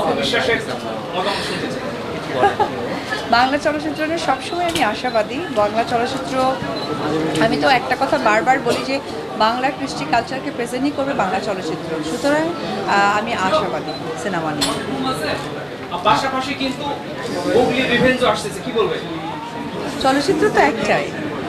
অপবিশ্বাসের মতামত শুনতে চাই। বাংলা চলচ্চিত্র নিয়ে সবসময় আমি আশাবাদী। বাংলা চলচ্চিত্র আমি তো একটা কথা বারবার বলি যে বাংলা কৃষ্টি কালচারকে প্রেজেন্টই করবে বাংলা চলচ্চিত্র। সুতরাং আমি আশাবাদী সিনেমা নিয়ে। পাশাপাশি কিন্তু কি চলচ্চিত্র তো একটাই।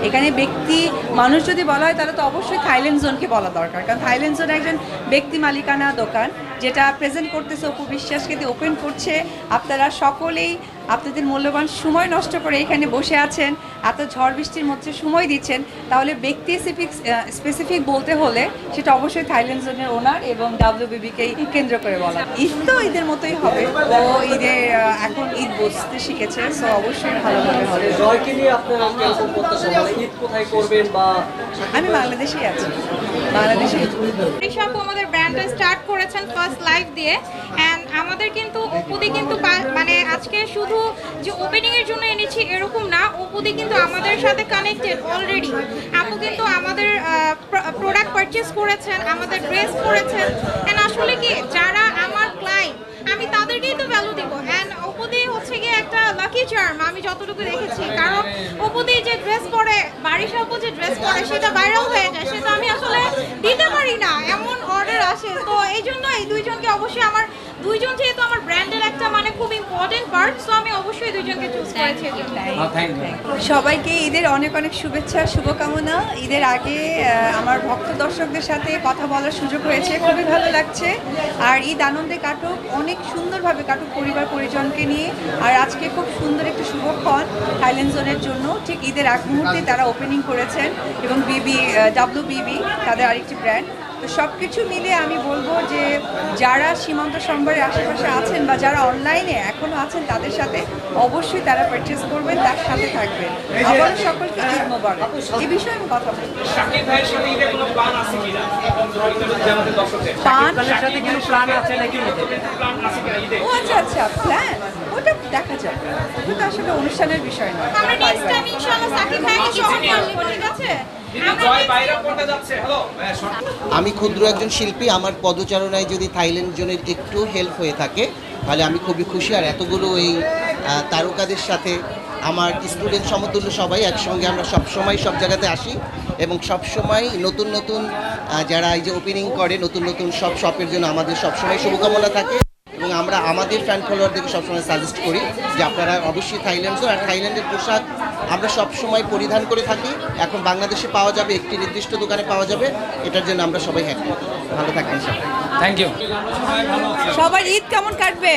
এখানে ব্যক্তি মানুষ যদি বলা হয় তাহলে তো অবশ্যই থাইল্যান্ড জোনকে বলা দরকার। কারণ থাইল্যান্ড জোন একজন ব্যক্তি মালিকানা দোকান। যেটা প্রেজেন্ট করতেছে অপু বিশ্বাসকে দিয়ে ওপেন করছে। আপনারা সকলেই আপনাদের মূল্যবান সময় নষ্ট করে এখানে বসে আছেন এত ঝড় বৃষ্টির মধ্যে সময় দিচ্ছেন তাহলে ব্যক্তি স্পেসিফিক বলতে হলে সেটা অবশ্যই থাইল্যান্ড জোনের ওনার এবং ডাব্লিউবিবিকেই কেন্দ্র করে বলা। ঈদ তো ঈদের মতোই হবে। ও ঈদে এখন ঈদ বুঝতে শিখেছে সো অবশ্যই ভালোভাবে হবে। জয়কে নিয়ে আপনারা কীরকম প্রত্যাশা মানে ঈদ কোথায় করবেন বা আমি বাংলাদেশেই আছি। বাংলাদেশে ঋষভ আমাদের ব্র্যান্ডটা স্টার্ট করেছেন ফার্স্ট লাইভ দিয়ে। অ্যান্ড আমাদের কিন্তু মানে আজকে শুধু যে ওপেনিং এর জন্য এনেছি এরকম না, অপুদি কিন্তু আমাদের সাথে কানেক্টেড অলরেডি আপু কিন্তু আমাদের প্রোডাক্ট পারচেজ করেছেন, আমাদের ড্রেস করেছেন। অ্যান্ড আসলে কি, যারা আমার ক্লায়েন্ট আমি তাদেরকেই তো ভ্যালু দিব। অ্যান্ড অপুদি হচ্ছে গিয়ে একটা লাকি চার্ম আমি যতটুকু দেখেছি। কারণ অপুদি যে ড্রেস পরে বাড়ির সাপু যে ড্রেস পরে, সেটা ভাইরাল হয়ে যায় সেটা আমি আসলে দিতে পারি না এমন অর্ডার আসে তো এই জন্য এই দুইজনকে অবশ্যই আমার দুইজন যেহেতু আমার ব্র্যান্ডের একটা মানে খুব ইম্পর্টেন্ট পার্ট সো আমি অবশ্যই দুইজনকে চুজ করেছি সবাইকে ঈদের অনেক অনেক শুভেচ্ছা শুভকামনা। ঈদের আগে আমার ভক্ত দর্শকদের সাথে কথা বলার সুযোগ হয়েছে খুবই ভালো লাগছে। আর ঈদ আনন্দে কাটুক অনেক সুন্দরভাবে কাটুক পরিবার পরিজনকে নিয়ে। আর আজকে খুব সুন্দর একটি শুভক্ষণ থাইল্যান্ড জোনের জন্য। ঠিক ঈদের আগ মুহূর্তে তারা ওপেনিং করেছেন এবং বিবি ডাব্লিউ বিবি তাদের আরেকটি ব্র্যান্ড তো সব কিছু মিলে আমি বলব যে যারা সীমান্ত সম্ভারের আশেপাশে আছেন বা যারা অনলাইনে এখনও আছেন তাদের সাথে অবশ্যই তারা পারচেস করবেন তার সাথে থাকবেন। আবার সকলকে ঈদ মোবারক। এই বিষয়ে আমি কথা বলব। শাকিব ভাইয়ের সাথে ঈদের কোনো প্ল্যান আছে কিনা? ঈদের আমাদের দর্শকদের পান সাথে কিছু প্ল্যান আছে নাকি প্ল্যান আছে কিনা ঈদে? ও আচ্ছা আচ্ছা প্ল্যান দেখা যাবে ওটা তো আসলে অনুষ্ঠানের বিষয় নয়। আমরা নেক্সট টাইম ইনশাআল্লাহ সাকিব ভাইকে আসব ঠিক আছে? হ্যালো আমি ক্ষুদ্র একজন শিল্পী আমার পদচারণায় যদি থাইল্যান্ড জনের একটু হেল্প হয়ে থাকে তাহলে আমি খুবই খুশি। আর এতগুলো এই তারকাদের সাথে আমার স্টুডেন্ট সমতুল্য সবাই একসঙ্গে আমরা সব সময় সব জায়গাতে আসি এবং সবসময় নতুন নতুন যারা এই যে ওপেনিং করে নতুন নতুন সব শপের জন্য আমাদের সবসময় শুভকামনা থাকে। এবং আমরা আমাদের ফ্যান ফলোয়ারদেরকে সবসময় সাজেস্ট করি যে আপনারা অবশ্যই থাইল্যান্ডস আর থাইল্যান্ডের পোশাক আমরা সবসময় পরিধান করে থাকি। এখন বাংলাদেশে পাওয়া যাবে একটি নির্দিষ্ট দোকানে পাওয়া যাবে। এটার জন্য আমরা সবাই হ্যাপি ভালো থাকবেন সবাই। থ্যাংক ইউ সবার ঈদ কেমন কাটবে?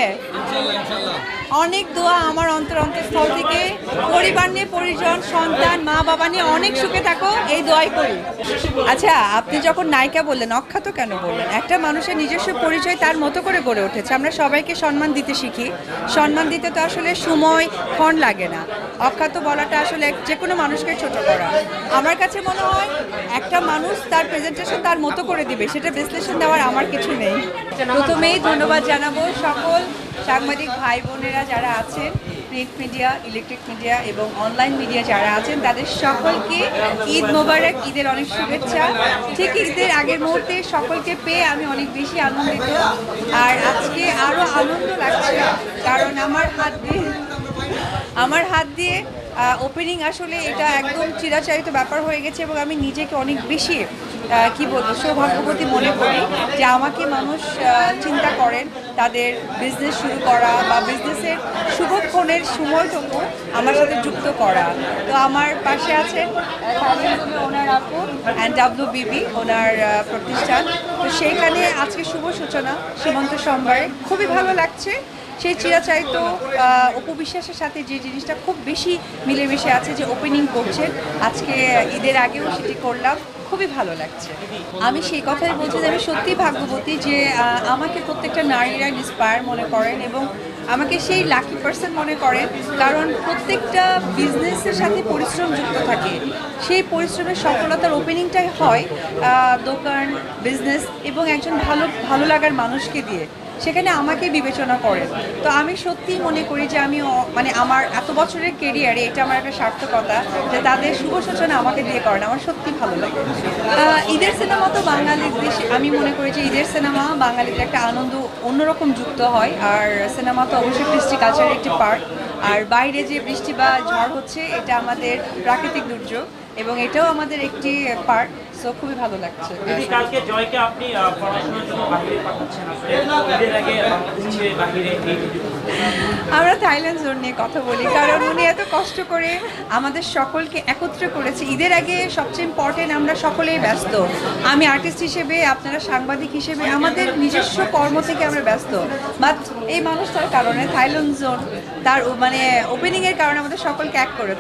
অনেক দোয়া আমার অন্তর অন্তঃস্থল থেকে। পরিবার নিয়ে, পরিজন, সন্তান, মা বাবা নিয়ে অনেক সুখে থাকো, এই দোয়াই করি। আচ্ছা আপনি যখন নায়িকা বললেন, অখ্যাত কেন বললেন? একটা মানুষের নিজস্ব পরিচয় তার মতো করে গড়ে উঠেছে। আমরা সবাইকে সম্মান দিতে শিখি। সম্মান দিতে তো আসলে সময়, ক্ষণ লাগে না। অখ্যাত বলাটা আসলে যে কোনো মানুষকে ছোট করা। আমার কাছে মনে হয় একটা মানুষ তার প্রেজেন্টেশন তার মতো করে দিবে, সেটা বিশ্লেষণ দেওয়ার আমার কিছু নেই। প্রথমেই ধন্যবাদ জানাব সকল সাংবাদিক ভাই বোনেরা যারা আছেন প্রিন্ট মিডিয়া ইলেকট্রিক মিডিয়া এবং অনলাইন মিডিয়া যারা আছেন, তাদের সকলকে ঈদ মোবারক, ঈদের অনেক শুভেচ্ছা। ঠিক ঈদের আগের মুহূর্তে সকলকে পেয়ে আমি অনেক বেশি আনন্দিত। আর আজকে আরও আনন্দ লাগছে, কারণ আমার হাত দিয়ে আমার হাত দিয়ে ওপেনিং আসলে এটা একদম চিরাচারিত ব্যাপার হয়ে গেছে এবং আমি নিজেকে অনেক বেশি কি বলব, সৌভাগ্যবতী মনে করি যে আমাকে মানুষ চিন্তা করেন তাদের বিজনেস শুরু করা বা বিজনেসের শুভক্ষণের সময়টুকু আমার সাথে যুক্ত করা। তো আমার পাশে আছেন ওনার আপু অ্যান্ড ডাব্লিউ বিবি ওনার প্রতিষ্ঠান। তো সেইখানে আজকে শুভ সূচনা, সীমন্ত সোমবারে। খুবই ভালো লাগছে। সেই চিরাচারিত উপবিশ্বাসের সাথে যে জিনিসটা খুব বেশি মিলেমিশে আছে যে ওপেনিং করছেন আজকে ঈদের আগেও সেটি করলাম, খুবই ভালো লাগছে। আমি সেই কথাই বলছি যে আমি সত্যি ভাগ্যবতী যে আমাকে প্রত্যেকটা নারীরা ইন্সপায়ার মনে করেন এবং আমাকে সেই লাকি পার্সন মনে করেন, কারণ প্রত্যেকটা বিজনেসের সাথে পরিশ্রম যুক্ত থাকে। সেই পরিশ্রমের সফলতার ওপেনিংটাই হয় দোকান বিজনেস এবং একজন ভালো ভালো লাগার মানুষকে দিয়ে। সেখানে আমাকে বিবেচনা করেন তো আমি সত্যিই মনে করি যে আমি মানে আমার এত বছরের কেরিয়ারে এটা আমার একটা সার্থকতা যে তাদের শুভ সূচনা আমাকে দিয়ে করেন। আমার সত্যি ভালো লাগে। ঈদের সিনেমা তো বাঙালিদের আমি মনে করি যে ঈদের সিনেমা বাঙালিদের একটা আনন্দ অন্যরকম যুক্ত হয়। আর সিনেমা তো অবশ্যই কৃষ্টি কালচারের একটি পার্ট আর বাইরে যে বৃষ্টি বা ঝড় হচ্ছে, এটা আমাদের প্রাকৃতিক দুর্যোগ এবং এটাও আমাদের একটি পার্ট সো খুবই ভালো লাগছে। দিদি কালকে জয়কে আপনি পড়াশোনার জন্য বাইরে পাঠাচ্ছেন। ঈদের আগে এই আমরা থাইল্যান্ড জোন নিয়ে কথা বলি কারণ উনি এত কষ্ট করে আমাদের সকলকে একত্র করেছে। ঈদের আগে সবচেয়ে ইম্পর্টেন্ট আমরা সকলেই ব্যস্ত। আমি আর্টিস্ট হিসেবে আপনারা সাংবাদিক হিসেবে আমাদের নিজস্ব কর্ম থেকে আমরা ব্যস্ত। বাট এই মানুষটার কারণে থাইল্যান্ড জোন তার মানে ওপেনিংয়ের কারণে আমাদের সকলকে এক করেছে।